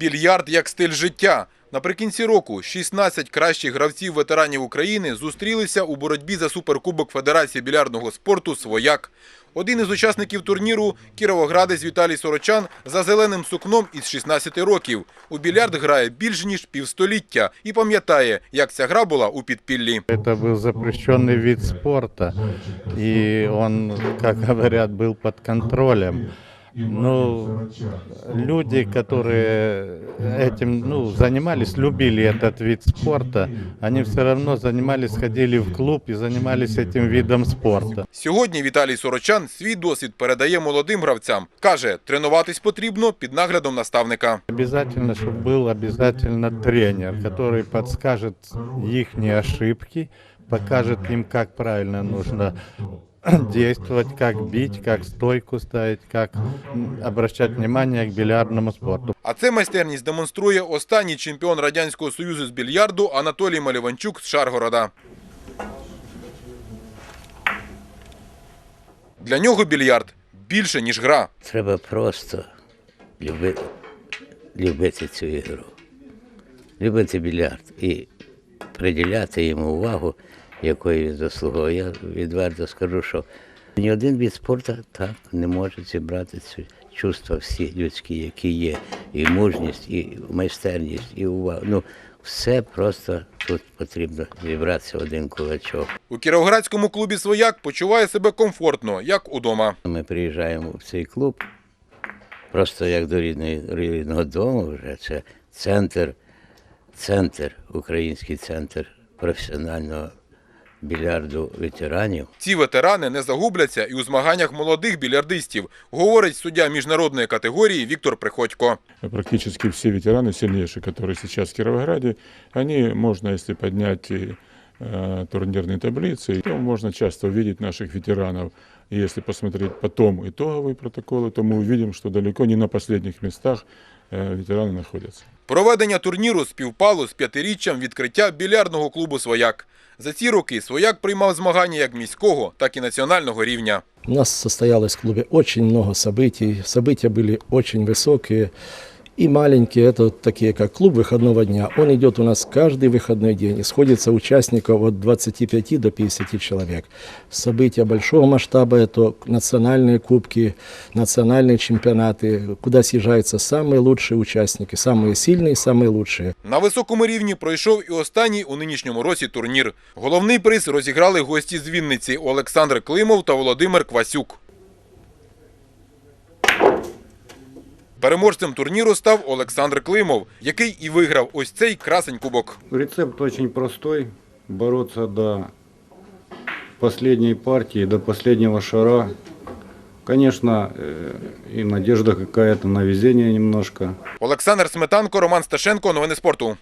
Більярд як стиль життя. Наприкінці року 16 кращих гравців ветеранів України зустрілися у боротьбі за суперкубок Федерації більярдного спорту «Свояк». Один із учасників турніру – кіровоградець Віталій Сорочан за зеленим сукном із 16 років. У більярд грає більш ніж півстоліття і пам'ятає, як ця гра була у підпіллі. Это был запрещенный вид спорта, и он, как говорят, был под контролем. Ну, люди, которые этим ну, занимались, любили этот вид спорта, они все равно занимались, ходили в клуб и занимались этим видом спорта. Сьогодні Віталій Сорочан свій досвід передає молодим гравцям. Каже, тренуватись потрібно під наглядом наставника. Обязательно, чтобы был обязательно тренер, который подскажет их ошибки, покажет им, как правильно нужно действовать, как бить, как стойку ставить, как обращать внимание к бильярдному спорту. А це майстерність демонструє останній чемпіон Радянського Союзу з більярду Анатолій Маліванчук з Шаргорода. Для нього більярд більше, ніж гра. Треба просто любити, любити цю ігру, любити більярд і приділяти йому увагу, якої він заслуговує. Я відверто скажу, що ні один від спорту так не може зібрати ці чувства всі людські, які є, і мужність, і майстерність, і увага. Ну, все просто тут потрібно зібратися один кулачок. У кіровоградському клубі «Свояк» почуває себе комфортно, як удома. Ми приїжджаємо в цей клуб просто як до рідної, рідного дому вже. Це центр, центр, український центр професіонального більярду ветеранів. Ці ветерани не загубляться і у змаганнях молодих більярдистів, говорить суддя міжнародної категорії Віктор Приходько. практически все ветераны сильнейшие, которые сейчас в Кировограде, они, можно, если поднять и, э, турнирные таблицы, то можно часто увидеть наших ветеранов. И если посмотреть потом итоговые протоколы, то мы увидим, что далеко не на последних местах э, ветераны находятся. Проведення турніру співпало з п'ятиріччям відкриття більярдного клубу «Свояк». За ці роки «Свояк» приймав змагання як міського, так і національного рівня. У нас состоялось в клубе очень много событий. События были очень высокие и маленькие. Это вот такие, как клуб выходного дня. Он идет у нас каждый выходной день. И сходится участников от 25 до 50 человек. События большого масштаба – это национальные кубки, национальные чемпионаты, куда съезжаются самые лучшие участники, самые сильные, самые лучшие. На високому рівні пройшов і останній у нинішньому році турнір. Головний приз розіграли гості з Вінниці Олександр Климов та Володимир Квасюк. Переможцем турніру став Олександр Климов, який і виграв ось цей красень кубок. Рецепт очень простой. Бороться до останньої партії, до останнього шара. Конечно, і и надежда какая-то на везение немножко. Олександр Сметанко, Роман Сташенко. Новини спорту.